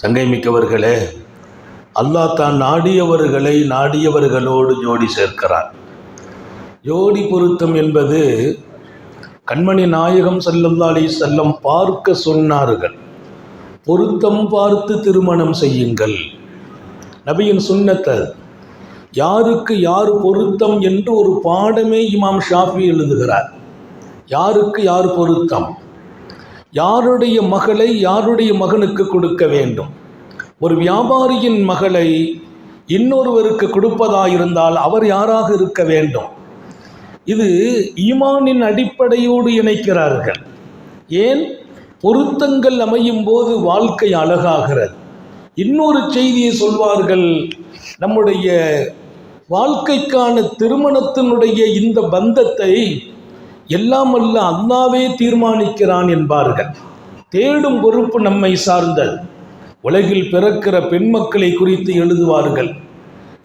சங்கை மிக்கவர்களே அல்லாஹ் தான் நாடியவர்களை நாடியவர்களோடு ஜோடி சேர்க்கிறான். ஜோடி பொருத்தம் என்பது கண்மணி நாயகம் செல்லல்லா செல்லம் பார்க்க சொன்னார்கள். பொருத்தம் பார்த்து திருமணம் செய்யுங்கள். நபியின் சுண்ணத்தல் யாருக்கு யார் பொருத்தம் என்று ஒரு பாடமே இமாம் ஷாஃபி எழுதுகிறார். யாருக்கு யார் பொருத்தம்? யாருடைய மகளை யாருடைய மகனுக்கு கொடுக்க வேண்டும்? ஒரு வியாபாரியின் மகளை இன்னொருவருக்கு கொடுப்பதாயிருந்தால் அவர் யாராக இருக்க வேண்டும்? இது ஈமானின் அடிப்படையோடு இணைக்கிறார்கள். ஏன்? பொருத்தங்கள் அமையும் போது வாழ்க்கை அழகாகிறது. இன்னொரு செய்தியை சொல்வார்கள் நம்முடைய வாழ்க்கைக்கான திருமணத்தினுடைய இந்த பந்தத்தை எல்லாம் அல்ல அல்லாவே தீர்மானிக்கிறான் என்பார்கள். தேடும் பொறுப்பு நம்மை சார்ந்தது உலகில் பிறக்கிற பெண் மக்களை குறித்து எழுதுவார்கள்.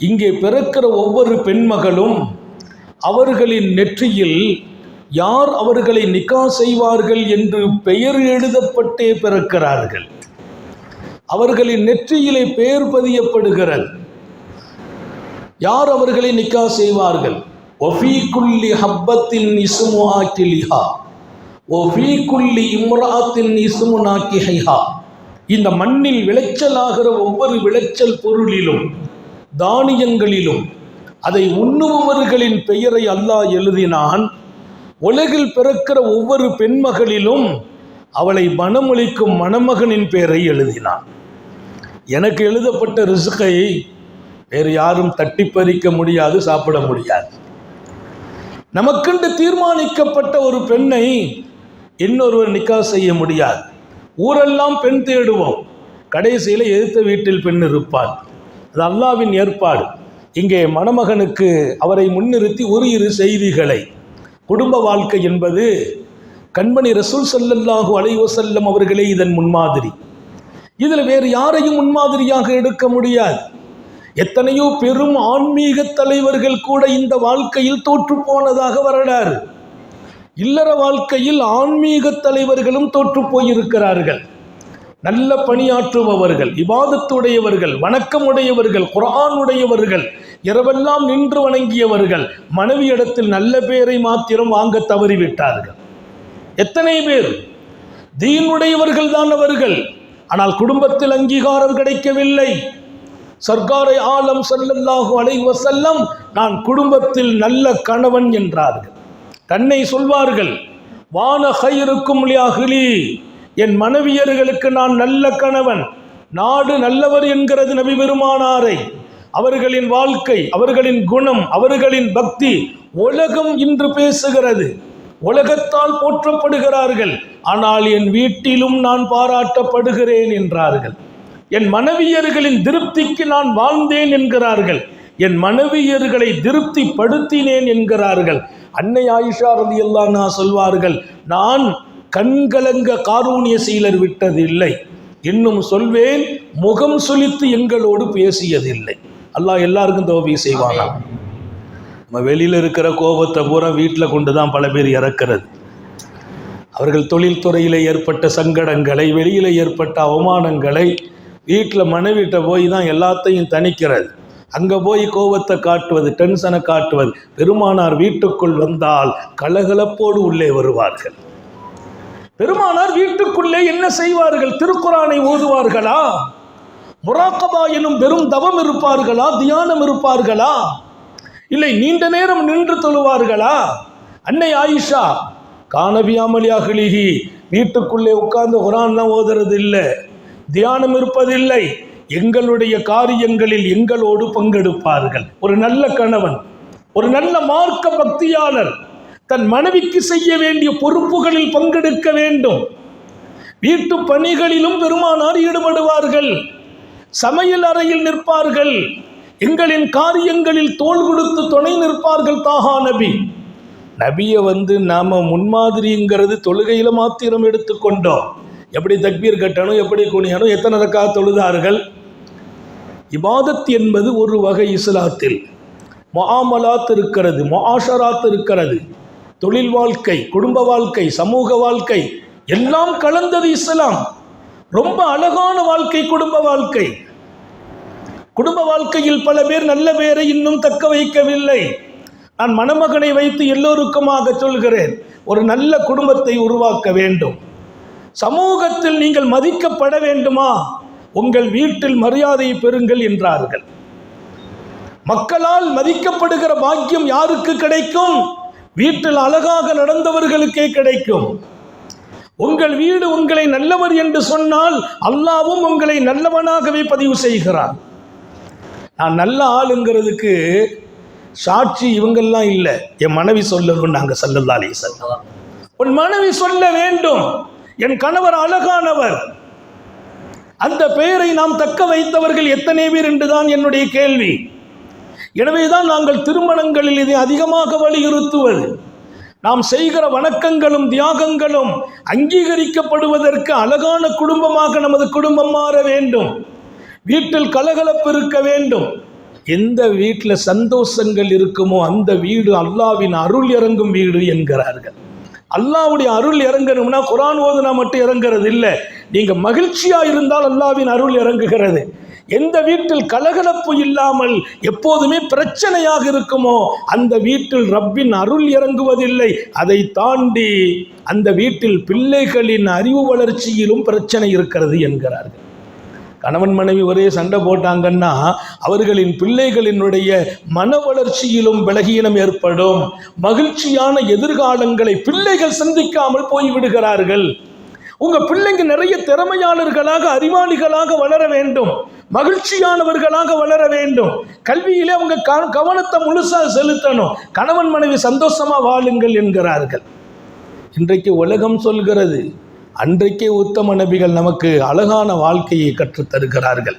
இங்கே பிறக்கிற ஒவ்வொரு பெண்மகளும் அவர்களின் நெற்றியில் யார் அவர்களை நிக்கா செய்வார்கள் என்று பெயர் எழுதப்பட்டே பிறக்கிறார்கள். அவர்களின் நெற்றியிலே பெயர் பதியப்படுகிறது. யார் அவர்களை நிக்கா செய்வார்கள்? ஒஃபி குல்லி ஹப்பத்தின் இசுமு ஆக்கிலிஹா ஒஃபி குல்லி இம்ராத்தின் இசுமு நாக்கிஹா இந்த மண்ணில் விளைச்சலாகிற ஒவ்வொரு விளைச்சல் பொருளிலும் தானியங்களிலும் அதை உண்ணுபவர்களின் பெயரை அல்லாஹ் எழுதினான். உலகில் பிறக்கிற ஒவ்வொரு பெண்மகளிலும் அவளை மனமொழிக்கும் மணமகனின் பெயரை எழுதினான். எனக்கு எழுதப்பட்ட ரிசுக்கை வேறு யாரும் தட்டி பறிக்க முடியாது சாப்பிட முடியாது. நமக்கென்று தீர்மானிக்கப்பட்ட ஒரு பெண்ணை இன்னொருவர் நிக்கா செய்ய முடியாது. ஊரெல்லாம் பெண் தேடுவோம். கடைசியில் எதிர்த்த வீட்டில் பெண் இருப்பாள். அது அல்லாவின் ஏற்பாடு. இங்கே மணமகனுக்கு அவரை முன்னிறுத்தி ஒரு இரு செய்திகளை. குடும்ப வாழ்க்கை என்பது கண்மணி ரசூல் ஸல்லல்லாஹு அலைவசல்லம் அவர்களே இதன் முன்மாதிரி. இதில் வேறு யாரையும் முன்மாதிரியாக எடுக்க முடியாது. எத்தனையோ பெரும் ஆன்மீக தலைவர்கள் கூட இந்த வாழ்க்கையில் தோற்று போனதாக வரலாறு. இல்லற வாழ்க்கையில் ஆன்மீக தலைவர்களும் தோற்று போயிருக்கிறார்கள். நல்ல பணியாற்றுபவர்கள் இபாதத்துடையவர்கள் வணக்கமுடையவர்கள் குரானுடையவர்கள் இரவெல்லாம் நின்று வணங்கியவர்கள் மனைவியிடத்தில் நல்ல பேரை மாத்திரம் வாங்க தவறிவிட்டார்கள். எத்தனை பேர்? தீனுடையவர்கள் தான் அவர்கள். ஆனால் குடும்பத்தில் அங்கீகாரம் கிடைக்கவில்லை. சர்க்காரை ஆலம் சல்லல்லாஹு அலைஹி செல்லம் நான் குடும்பத்தில் நல்ல கணவன் என்றார்கள். தன்னை சொல்வார்கள் வான ஹைருக்கும் அகிலி என் மனைவியர்களுக்கு நான் நல்ல கணவன் நாடு நல்லவர் என்கிறது நபி பெருமானாரை. அவர்களின் வாழ்க்கை அவர்களின் குணம் அவர்களின் பக்தி உலகம் இன்று பேசுகிறது. உலகத்தால் போற்றப்படுகிறார்கள். ஆனால் என் வீட்டிலும் நான் பாராட்டப்படுகிறேன் என்றார்கள். என் மனைவியர்களின் திருப்திக்கு நான் வாழ்ந்தேன் என்கிறார்கள். என் மனைவியர்களை திருப்திப்படுத்தினேன் என்கிறார்கள். அன்னை ஆயிஷா ரதி நான் சொல்வார்கள் நான் கண்கலங்க காரூணிய சீலர் விட்டதில்லை. இன்னும் சொல்வேன் முகம் சுழித்து எங்களோடு பேசியதில்லை. அல்லாஹ் எல்லாருக்கும் தோல்வி செய்வாங்க நம்ம வெளியில் இருக்கிற கோபத்தை பூரா வீட்டில் கொண்டு தான் பல பேர் இறக்கிறது. அவர்கள் தொழில்துறையில் ஏற்பட்ட சங்கடங்களை வெளியில் ஏற்பட்ட அவமானங்களை வீட்டில் மனைவிட்ட போய் தான் எல்லாத்தையும் தணிக்கிறது. அங்கே போய் கோபத்தை காட்டுவது டென்ஷனை காட்டுவது. பெருமானார் வீட்டுக்குள் வந்தால் கலகலப்போடு உள்ளே வருவார்கள். பெருமானார் வீட்டுக்குள்ளே என்ன செய்வார்கள்? திருக்குறானை ஓதுவார்களா? முராக்கபா எனும் பெரும் தவம் இருப்பார்களா? தியானம் இருப்பார்களா? இல்லை நீண்ட நேரம் நின்று தொழுவார்களா? அன்னை ஆயிஷா காணவியாமலியாகலிகி வீட்டுக்குள்ளே உட்கார்ந்து குரான் தான் ஓதுறது இல்லை தியானம் இருப்பதில்லை. எங்களுடைய காரியங்களில் எங்களோடு பங்கெடுப்பார்கள். ஒரு நல்ல கணவன் ஒரு நல்ல மார்க்க பக்தியாளர் தன் மனைவிக்கு செய்ய வேண்டிய பொறுப்புகளில் பங்கெடுக்க வேண்டும். வீட்டு பணிகளிலும் பெருமானார் ஈடுபடுவார்கள். சமையல் அறையில் நிற்பார்கள். எங்களின் காரியங்களில் தோள் கொடுத்து துணை நிற்பார்கள் தாஹா நபி. நபியை வந்து நாம முன்மாதிரிங்கிறது தொழுகையில மாத்திரம் எடுத்துக்கொண்டோம். எப்படி தக்பீர் கட்டணும் எப்படி குனியணும் எத்தனை ரக்கா தொழுதார்கள்? இபாதத் என்பது ஒரு வகை இஸ்லாத்தில். முஆமலாத் இருக்கிறது மாஷராத் இருக்கிறது. தொழில் வாழ்க்கை குடும்ப வாழ்க்கை சமூக வாழ்க்கை எல்லாம் கலந்தது இஸ்லாம். ரொம்ப அழகான வாழ்க்கை குடும்ப வாழ்க்கை. குடும்ப வாழ்க்கையில் பல பேர் நல்ல பேரை இன்னும் தக்க வைக்கவில்லை. நான் மணமகனை வைத்து எல்லோருக்குமாக சொல்கிறேன் ஒரு நல்ல குடும்பத்தை உருவாக்க வேண்டும். சமூகத்தில் நீங்கள் மதிக்கப்பட வேண்டுமா? உங்கள் வீட்டில் மரியாதை பெறுங்கள் என்றார்கள். மக்களால் மதிக்கப்படுகிற பாக்கியம் யாருக்கு கிடைக்கும்? வீட்டில் அழகாக நடந்தவர்களுக்கே கிடைக்கும். உங்கள் வீடு உங்களை நல்லவர் என்று சொன்னால் அல்லாவும் உங்களை நல்லவனாகவே பதிவு செய்கிறான் நான் நல்ல ஆளுங்கிறதுக்கு சாட்சி இவங்கெல்லாம் இல்லை. என் மனைவி சொல்லணும் நாங்கள் சல்லல்லாலே செல்லம் உன் மனைவி சொல்ல வேண்டும். என் கணவர் அழகானவர். அந்த பெயரை நாம் தக்க வைத்தவர்கள் எத்தனை பேர் என்றுதான் என்னுடைய கேள்வி. எனவேதான் நாங்கள் திருமணங்களில் இதை அதிகமாக வலியுறுத்துவது. நாம் செய்கிற வணக்கங்களும் தியாகங்களும் அங்கீகரிக்கப்படுவதற்கு அழகான குடும்பமாக நமது குடும்பம் மாற வேண்டும். வீட்டில் கலகலப்பு இருக்க வேண்டும். எந்த வீட்டில் சந்தோஷங்கள் இருக்குமோ அந்த வீடு அல்லாவின் அருள் இறங்கும் வீடு என்கிறார்கள். அல்லாவுடைய அருள் இறங்கணும்னா குரான் ஓதுனா மட்டும் இறங்குறது இல்லை. நீங்கள் மகிழ்ச்சியா இருந்தால் அல்லாவின் அருள் இறங்குகிறது. எந்த வீட்டில் கலகலப்பு இல்லாமல் எப்போதுமே பிரச்சனையாக இருக்குமோ அந்த வீட்டில் ரப்பின் அருள் இறங்குவதில்லை. அதை தாண்டி அந்த வீட்டில் பிள்ளைகளின் அறிவு வளர்ச்சியிலும் பிரச்சனை இருக்கிறது என்கிறார்கள். கணவன் மனைவி ஒரே சண்டை போட்டாங்கன்னா அவர்களின் பிள்ளைகளினுடைய மன வளர்ச்சியிலும் பலகீனம் ஏற்படும். மகிழ்ச்சியான எதிர்காலங்களை பிள்ளைகள் சந்திக்காமல் போய்விடுகிறார்கள். உங்க பிள்ளைங்க நிறைய திறமையாளர்களாக அறிவாளிகளாக வளர வேண்டும். மகிழ்ச்சியானவர்களாக வளர வேண்டும். கல்வியிலே அவங்க கவனத்தை முழுசா செலுத்தணும். கணவன் மனைவி சந்தோஷமா வாழுங்கள் என்கிறார்கள். இன்றைக்கு உலகம் சொல்கிறது அன்றைக்கே உத்தம நபிகள் நமக்கு அழகான வாழ்க்கையை கற்றுத் தருகிறார்கள்.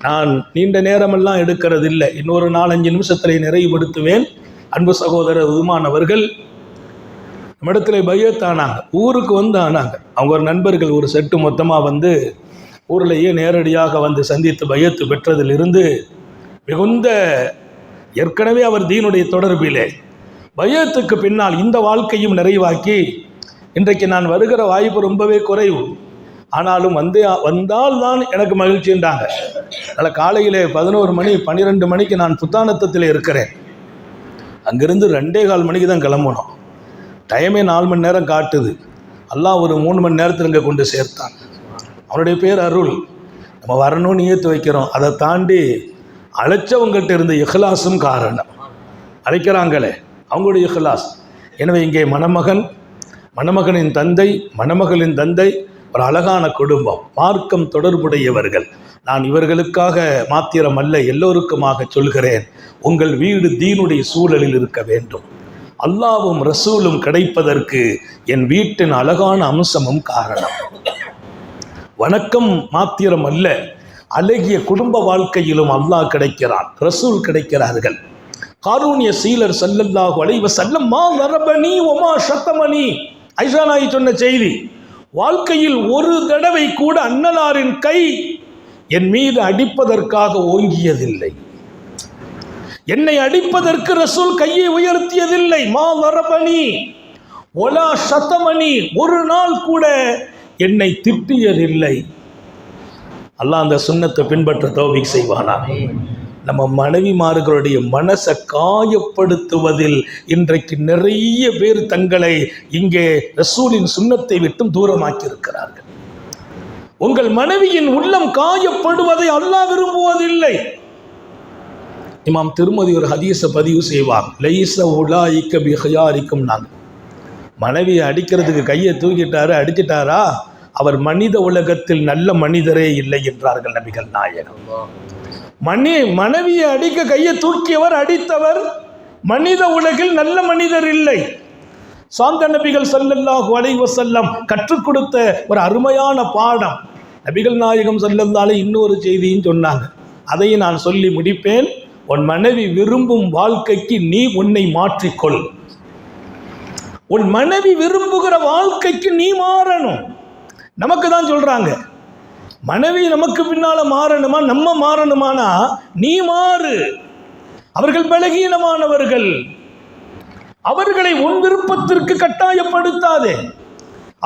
நான் நீண்ட நேரமெல்லாம் எடுக்கிறது இல்லை இன்னொரு நாலஞ்சு நிமிஷத்திலே நிறைவுபடுத்துவேன். அன்பு சகோதரர் உதுமானவர்கள் நம்மிடத்துல பையத் ஆனாங்க. ஊருக்கு வந்து ஆனாங்க. அவங்க ஒரு நண்பர்கள் ஒரு செட்டு மொத்தமாக வந்து ஊர்லேயே நேரடியாக வந்து சந்தித்து பையத்து பெற்றதிலிருந்து மிகுந்த ஏற்கனவே அவர் தீனுடைய தொடர்பிலே பயத்துக்கு பின்னால் இந்த வாழ்க்கையும் நிறைவாக்கி இன்றைக்கு நான் வருகிற வாய்ப்பு ரொம்பவே குறைவு. ஆனாலும் வந்து வந்தால் தான் எனக்கு மகிழ்ச்சின்றாங்க அதில் காலையிலே பதினோரு மணி பன்னிரெண்டு மணிக்கு நான் புத்தானத்தத்தில் இருக்கிறேன். அங்கிருந்து ரெண்டே கால் மணிக்கு தான் கிளம்பணும். டைமே நாலு மணி நேரம் காட்டுது. எல்லாம் ஒரு மூணு மணி நேரத்தில் இங்கே கொண்டு சேர்த்தான். அவனுடைய பேர் அருள். நம்ம வரணும்னு ஏற்று வைக்கிறோம். அதை தாண்டி அழைச்சவங்கள்ட்ட இருந்த இஹ்லாஸும் காரணம். அழைக்கிறாங்களே அவங்களுடைய இஹ்லாஸ். எனவே இங்கே மணமகன் மணமகனின் தந்தை மணமகளின் தந்தை ஒரு அழகான குடும்பம் மார்க்கம் தொடர்புடையவர்கள். நான் இவர்களுக்காக மாத்திரம் அல்ல எல்லோருக்குமாக சொல்கிறேன். உங்கள் வீடு தீனுடைய சூழலில் இருக்க வேண்டும். அல்லாவும் ரசூலும் கிடைப்பதற்கு என் வீட்டின் அழகான அம்சமும் காரணம். வணக்கம் மாத்திரம் அல்ல அழகிய குடும்ப வாழ்க்கையிலும் அல்லாஹ் கிடைக்கிறான் ரசூல் கிடைக்கிறார்கள். காரூணிய சீலர் சல்லல்லாஹு அலைவ சல்லம் மா நரபனி ஒமா சத்தமணி ஐஷா நாயி சொன்ன செய்தி வாழ்க்கையில் ஒரு தடவை கூட அன்னலாரின் கை என் மீது அடிப்பதற்காக ஓங்கியதில்லை. என்னை அடிப்பதற்கு ரசூல் கையை உயர்த்தியதில்லை. மா வரபணி ஒலா சத்தமணி ஒரு நாள் கூட என்னை திட்டியதில்லை. அல்லாஹ் அந்த சுண்ணத்தை பின்பற்ற தௌபிக் செய்வானா நம்ம மனைவிமார்களுடைய மனசை காயப்படுத்துவதில் இன்றைக்கு நிறைய பேர் தங்களை இங்கே ரசூலின் சுண்ணத்தை விட்டும் தூரமாக்கி இருக்கிறார்கள் உங்கள் மனைவியின் உள்ளம் காயப்படுவதை அல்லாஹ் விரும்புவதில்லை. இமாம் திருமதி ஒரு ஹதீஸை பதிவு செய்வார். லைச உலாய்க்க பிஹயாரிக்கும் நாங்கள் மனைவியை அடிக்கிறதுக்கு கையை தூக்கிட்டாரு அடிச்சிட்டாரா? அவர் மனித உலகத்தில் நல்ல மனிதரே இல்லை என்றார்கள் நபிகள் நாயகம். மணி மனைவியை அடிக்க கையை தூக்கியவர் அடித்தவர். மனித உலகில் நல்ல மனிதர் இல்லை. சாந்த நபிகள் சல்லல்லாஹு அலைவ செல்லம் கற்றுக் கொடுத்த ஒரு அருமையான பாடம். நபிகள் நாயகம் செல்லந்தாலே இன்னொரு செய்தியும் சொன்னாங்க. அதையும் நான் சொல்லி முடிப்பேன். உன் மனைவி விரும்பும் வாழ்க்கைக்கு நீ உன்னை மாற்றிக்கொள். உன் மனைவி விரும்புகிற வாழ்க்கைக்கு நீ மாறணும். நமக்கு தான் சொல்றாங்க. மனைவி நமக்கு பின்னால மாறணுமா? நம்ம மாறணுமானா? நீ மாறு. அவர்கள் பலகீனமானவர்கள். அவர்களை உன் விருப்பத்திற்கு கட்டாயப்படுத்தாதே.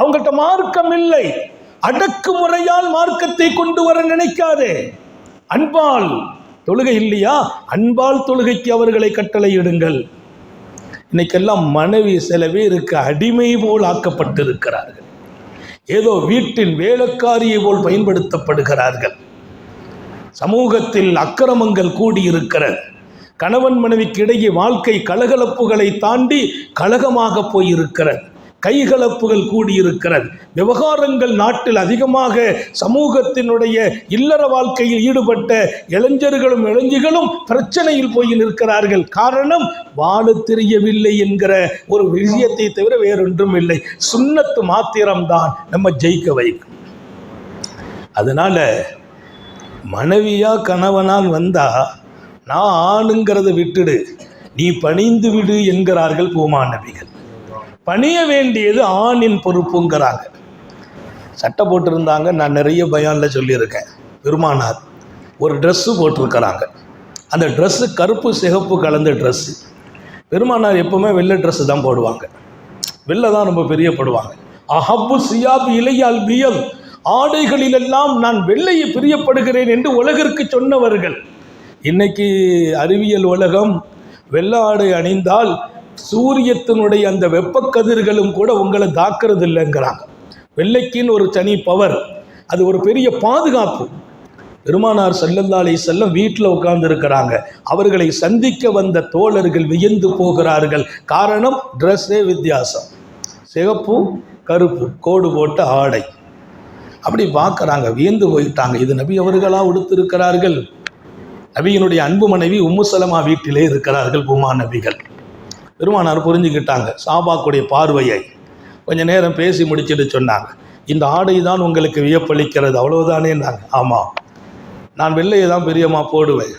அவங்கள்ட்ட மார்க்கம் இல்லை அடக்குமுறையால் மார்க்கத்தை கொண்டு வர நினைக்காதே. அன்பால் தொழுகை இல்லையா? அன்பால் தொழுகைக்கு அவர்களை கட்டளையிடுங்கள். இன்னைக்கெல்லாம் மனைவி சில பேருக்கு அடிமை போல் ஆக்கப்பட்டிருக்கிறார்கள். ஏதோ வீட்டின் வேலைக்காரியை போல் பயன்படுத்தப்படுகிறார்கள். சமூகத்தில் அக்கிரமங்கள் கூடியிருக்கிறது. கணவன் மனைவிக்கு இடையே வாழ்க்கை கலகலப்புகளை தாண்டி கலகமாக போயிருக்கிறது. கைகலப்புகள் கூடியிருக்கிறது. விவகாரங்கள் நாட்டில் அதிகமாக சமூகத்தினுடைய இல்லற வாழ்க்கையில் ஈடுபட்ட இளைஞர்களும் இளைஞர்களும் பிரச்சனையில் போய் நிற்கிறார்கள். காரணம் வாழ தெரியவில்லை என்கிற ஒரு விஷயத்தை தவிர வேறொன்றும் இல்லை. சுண்ணத்து மாத்திரம்தான் நம்ம ஜெயிக்க வைக்கும். அதனால மனைவியா கணவனால் வந்தா நான் ஆணுங்கிறத விட்டுடு நீ பணிந்து விடு என்கிறார்கள் பூமா நபிகள். பணிய வேண்டியது ஆணின் பொறுப்புங்கிறாங்க. சட்டை போட்டிருந்தாங்க நான் நிறைய பயானில் சொல்லியிருக்கேன். பெருமானார் ஒரு ட்ரெஸ்ஸு போட்டிருக்கிறாங்க. அந்த ட்ரெஸ்ஸு கருப்பு சிகப்பு கலந்த ட்ரெஸ்ஸு பெருமானார் எப்பவுமே வெள்ளை ட்ரெஸ்ஸு தான் போடுவாங்க. வெள்ளை தான் ரொம்ப பிரியப்படுவாங்க. அஹப்பு சியாபு இலையால் பியல். ஆடைகளிலெல்லாம் நான் வெள்ளையை பிரியப்படுகிறேன் என்று உலகிற்கு சொன்னவர்கள். இன்னைக்கு அறிவியல் உலகம் வெள்ளை ஆடை அணிந்தால் சூரியத்தினுடைய அந்த வெப்பக்கதிர்களும் கூட உங்களை தாக்குறது இல்லைங்கிறாங்க வெள்ளைக்கின்னு ஒரு தனி பவர் அது ஒரு பெரிய பாதுகாப்பு. பெருமானார் செல்லந்தாளை செல்லம் வீட்டில் உட்கார்ந்துருக்கிறாங்க. அவர்களை சந்திக்க வந்த தோழர்கள் வியந்து போகிறார்கள். காரணம் ட்ரெஸ்ஸே வித்தியாசம். சிகப்பு கருப்பு கோடு போட்ட ஆடை. அப்படி பார்க்குறாங்க. வியந்து போயிட்டாங்க. இது நபி அவர்களாக உடுத்திருக்கிறார்கள்? நபியினுடைய அன்பு மனைவி உம்முசலமா வீட்டிலே இருக்கிறார்கள் பூமா நபிகள். பெருமானார் புரிஞ்சுக்கிட்டாங்க. சாபாக்குடைய பார்வையை. கொஞ்ச நேரம் பேசி முடிச்சுட்டு சொன்னாங்க. இந்த ஆடை தான் உங்களுக்கு வியப்பளிக்கிறது அவ்வளவுதானேன்னாங்க ஆமாம் நான் வெள்ளையை தான் பிரியமா போடுவேன்.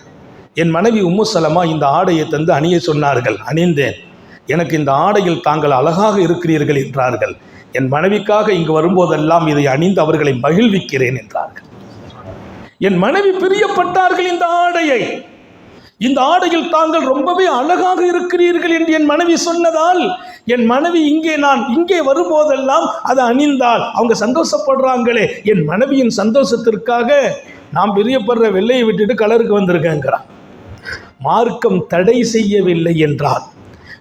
என் மனைவி உம்மு சலமா இந்த ஆடையை தந்து அணிய சொன்னார்கள். அணிந்தேன். எனக்கு இந்த ஆடையில் தாங்கள் அழகாக இருக்கிறீர்கள் என்றார்கள். என் மனைவிக்காக இங்கு வரும்போதெல்லாம் இதை அணிந்து அவர்களை மகிழ்விக்கிறேன் என்றார்கள். என் மனைவி பிரியப்பட்டார்கள் இந்த ஆடையை. இந்த ஆடையில் தாங்கள் ரொம்பவே அழகாக இருக்கிறீர்கள் என்று என் மனைவி சொன்னதால் என் மனைவி இங்கே நான் இங்கே வரும்போதெல்லாம் அதை அணிந்தால் அவங்க சந்தோஷப்படுறாங்களே. என் மனைவியின் சந்தோஷத்திற்காக நான் பிரியப்படுற வெள்ளையை விட்டுட்டு கலருக்கு வந்திருக்கேங்கிறான். மார்க்கம் தடை செய்யவில்லை என்றால்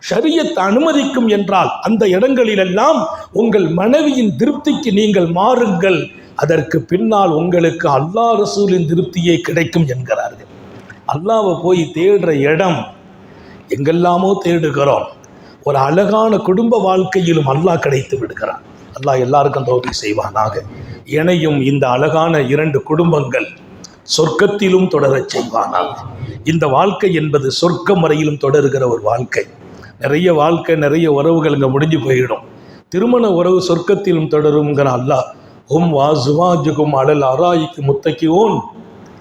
ஷரியத் அனுமதிக்கும் என்றால் அந்த இடங்களிலெல்லாம் உங்கள் மனைவியின் திருப்திக்கு நீங்கள் மாறுங்கள். அதற்கு பின்னால் உங்களுக்கு அல்லா ரசூலின் திருப்தியே கிடைக்கும் என்கிறார்கள். அல்லாவை போய் தேடுற இடம் எங்கெல்லாமோ தேடுகிறோம். ஒரு அழகான குடும்ப வாழ்க்கையிலும் அல்லாஹ் கிடைத்து விடுகிறான். அல்லாஹ் எல்லாருக்கும் தோல்வி செய்வானாக. இணையும் இந்த அழகான இரண்டு குடும்பங்கள் சொர்க்கத்திலும் தொடரச் செய்வானாக. இந்த வாழ்க்கை என்பது சொர்க்க முறையிலும் தொடருகிற ஒரு வாழ்க்கை. நிறைய வாழ்க்கை நிறைய உறவுகள் இங்கே முடிஞ்சு போயிடும். திருமண உறவு சொர்க்கத்திலும் தொடருங்கிற அல்லாஹ் உம் வா சுவாஜுகும் அடல் அராய்க்கு முத்தக்கியோன்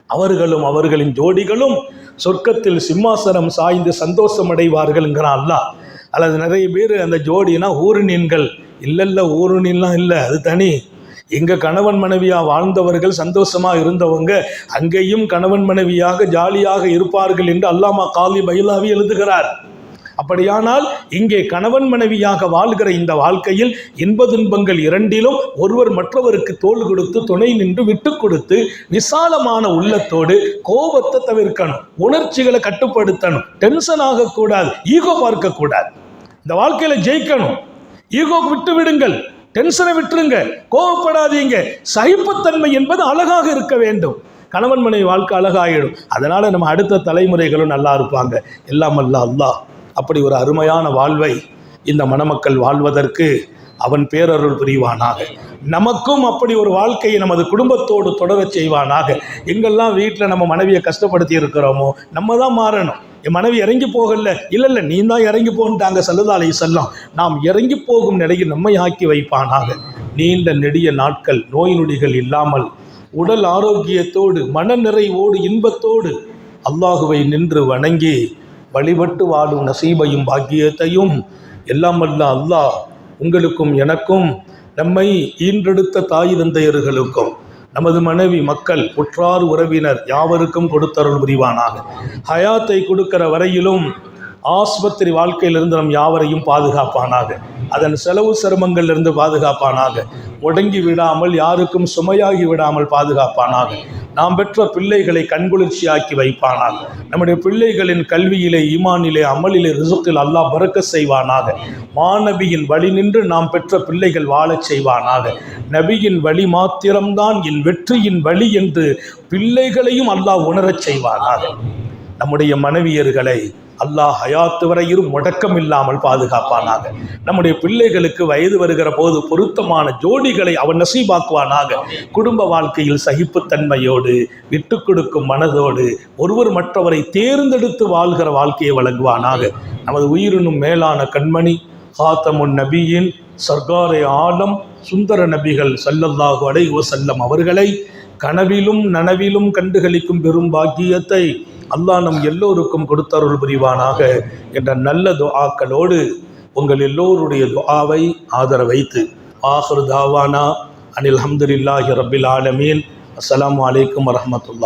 அவர்களும் அவர்களின் ஜோடிகளும் சொர்க்கத்தில் சிம்மாசனம் சாய்ந்து சந்தோஷம் அடைவார்கள்ங்கிறான் அல்லாஹ். அல்லது நிறைய பேர் அந்த ஜோடினா ஊருணீன்கள். இல்லைல்ல ஊருணின்லாம் இல்லை அது தனி. எங்கள் கணவன் மனைவியாக வாழ்ந்தவர்கள் சந்தோஷமாக இருந்தவங்க அங்கேயும் கணவன் மனைவியாக ஜாலியாக இருப்பார்கள் என்று அல்லாமா காலி பைலாவி எழுதுகிறார். அப்படியானால் இங்கே கணவன் மனைவியாக வாழ்கிற இந்த வாழ்க்கையில் இன்ப துன்பங்கள் இரண்டிலும் ஒருவர் மற்றவருக்கு தோள் கொடுத்து துணை நின்று விட்டு கொடுத்து விசாலமான உள்ளத்தோடு கோபத்தை தவிர்க்கணும் உணர்ச்சிகளை கட்டுப்படுத்தணும் டென்ஷன் ஆகக்கூடாது ஈகோ பார்க்கக்கூடாது. இந்த வாழ்க்கையில் ஜெயிக்கணும். ஈகோ விட்டு விடுங்கள் டென்ஷனை விட்டுருங்க கோவப்படாதீங்க சகிப்புத்தன்மை என்பது அழகாக இருக்க வேண்டும். கணவன் மனைவி வாழ்க்கை அழகாகிடும் அதனால் நம்ம அடுத்த தலைமுறைகளும் நல்லா இருப்பாங்க. எல்லாம் அல்ல அல்லாஹ். அப்படி ஒரு அருமையான வாழ்வை இந்த மணமக்கள் வாழ்வதற்கு அவன் பேரருள் புரிவானாக. நமக்கும் அப்படி ஒரு வாழ்க்கையை நமது குடும்பத்தோடு தொடரச் செய்வானாக. எங்கெல்லாம் வீட்டில் நம்ம மனைவியை கஷ்டப்படுத்தி இருக்கிறோமோ நம்ம தான் மாறணும். என் மனைவி இறங்கி போகல. இல்லை இல்லை நீ தான் இறங்கி போன்ட்டாங்க சல்லுதாலை செல்லம் நாம் இறங்கி போகும் நிலையில் நம்மை ஆக்கி வைப்பானாக. நீண்ட நெடிய நாட்கள் நோய் நொடிகள் இல்லாமல் உடல் ஆரோக்கியத்தோடு மன நிறைவோடு இன்பத்தோடு அல்லாஹுவை நின்று வணங்கி வழிபட்டு வாழும் நசீபையும் பாக்கியத்தையும் எல்லாம் வல்ல அல்லாஹ் உங்களுக்கும் எனக்கும் நம்மை ஈன்றெடுத்த தாய் தந்தையர்களுக்கும் நமது மனைவி மக்கள் உற்றார் உறவினர் யாவருக்கும் கொடுத்தருள் புரிவானாக. ஹயாத்தை கொடுக்கிற வரையிலும் ஆஸ்பத்திரி வாழ்க்கையிலிருந்து நம் யாவரையும் பாதுகாப்பானாக. அதன் செலவு சிரமங்களிலிருந்து பாதுகாப்பானாக. முடங்கி விடாமல் யாருக்கும் சுமையாகி விடாமல் பாதுகாப்பானாக. நாம் பெற்ற பிள்ளைகளை கண்குளிர்ச்சியாக்கி வைப்பானாக. நம்முடைய பிள்ளைகளின் கல்வியிலே ஈமானிலே அமலிலே ரிசுக்கில் அல்லாஹ் பறக்க செய்வானாக. மாநபியின் வழி நின்று நாம் பெற்ற பிள்ளைகள் வாழச் செய்வானாக. நபியின் வழி மாத்திரம்தான் என் வெற்றியின் வழி என்று பிள்ளைகளையும் அல்லாஹ் உணரச் செய்வானாக. நம்முடைய மனைவியர்களை அல்லாஹ் ஹயாத்து வரையிலும் முடக்கம் இல்லாமல் பாதுகாப்பானாக. நம்முடைய பிள்ளைகளுக்கு வயது வருகிற போது பொருத்தமான ஜோடிகளை அவன் நசீபாக்குவானாக. குடும்ப வாழ்க்கையில் சகிப்புத்தன்மையோடு விட்டு கொடுக்கும் மனதோடு ஒருவர் மற்றவரை தேர்ந்தெடுத்து வாழ்கிற வாழ்க்கையை வழங்குவானாக. நமது உயிரினும் மேலான கண்மணி ஹாத்தமுன் நபியின் சர்க்காரை ஆலம் சுந்தர நபிகள் சல்லல்லாஹு அலைஹி செல்லம் அவர்களை கனவிலும் நனவிலும் கண்டுகளிக்கும் பெரும் பாக்கியத்தை அல்லாஹ் நம் எல்லோருக்கும் கொடுத்தருள் புரிவானாக என்ற நல்ல துஆக்களோடு உங்கள் எல்லோருடைய துஆவை ஆதரவைத்து. வைத்து தாவானா அனில் ஹம்துலில்லாஹி ரபில் ஆலமீன். அஸ்லாம் அலைக்கும் வரமத்துல்லா